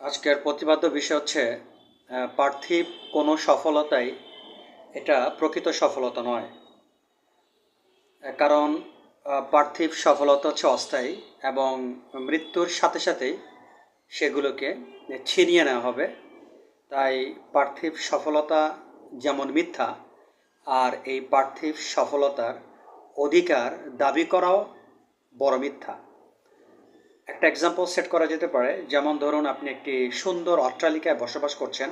আজকের প্রতিপাদ্য বিষয় হচ্ছে পার্থিব কোনো সফলতাই এটা প্রকৃত সফলতা নয়। কারণ পার্থিব সফলতা হচ্ছে অস্থায়ী এবং মৃত্যুর সাথে সাথেই সেগুলোকে ছিনিয়ে নেওয়া হবে। তাই পার্থিব সফলতা যেমন মিথ্যা, আর এই পার্থিব সফলতার অধিকার দাবি করাও বড় মিথ্যা। একটা এক্সাম্পল সেট করা যেতে পারে। যেমন ধরুন, আপনি একটি সুন্দর অট্টালিকায় বসবাস করছেন,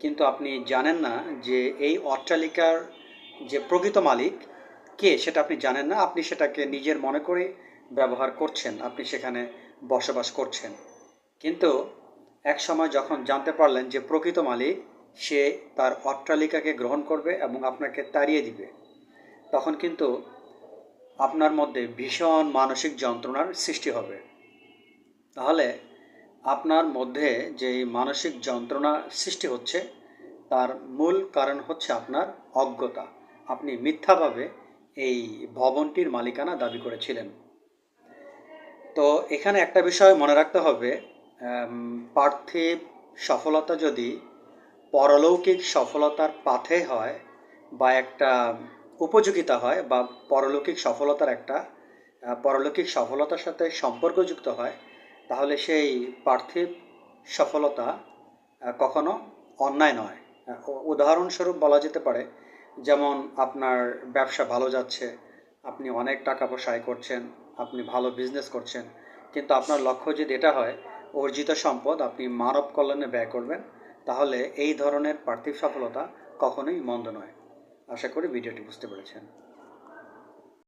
কিন্তু আপনি জানেন না যে এই অট্টালিকার যে প্রকৃত মালিক কে, সেটা আপনি জানেন না। আপনি সেটাকে নিজের মনে করে ব্যবহার করছেন, আপনি সেখানে বসবাস করছেন। কিন্তু এক সময় যখন জানতে পারলেন যে প্রকৃত মালিক, সে তার অট্টালিকাকে গ্রহণ করবে এবং আপনাকে তাড়িয়ে দিবে, তখন কিন্তু আপনার মধ্যে ভীষণ মানসিক যন্ত্রণার সৃষ্টি হবে। তাহলে আপনার মধ্যে যে মানসিক যন্ত্রণা সৃষ্টি হচ্ছে, তার মূল কারণ হচ্ছে আপনার অজ্ঞতা। আপনি মিথ্যাভাবে এই ভবনটির মালিকানা দাবি করেছিলেন। তো এখানে একটা বিষয় মনে রাখতে হবে পার্থিব সফলতা যদি পরলৌকিক সফলতার পাথে হয় বা একটা উপযোগিতা হয় বা পরলৌকিক সফলতার একটা পরলৌকিক সফলতার সাথে সম্পর্কযুক্ত হয় তাহলে সেই পার্থিব সফলতা কখনো অন্যায় নয়। উদাহরণস্বরূপ বলা যেতে পারে, যেমন আপনার ব্যবসা ভালো যাচ্ছে, আপনি অনেক টাকা পয়সা করছেন, আপনি ভালো বিজনেস করছেন, কিন্তু আপনার লক্ষ্য যদি এটা হয়, অর্জিত সম্পদ আপনি মানব কল্যাণে ব্যয় করবেন, তাহলে এই ধরনের পার্থিব সফলতা কখনোই মন্দ নয়। আশা করি ভিডিওটি বুঝতে পেরেছেন।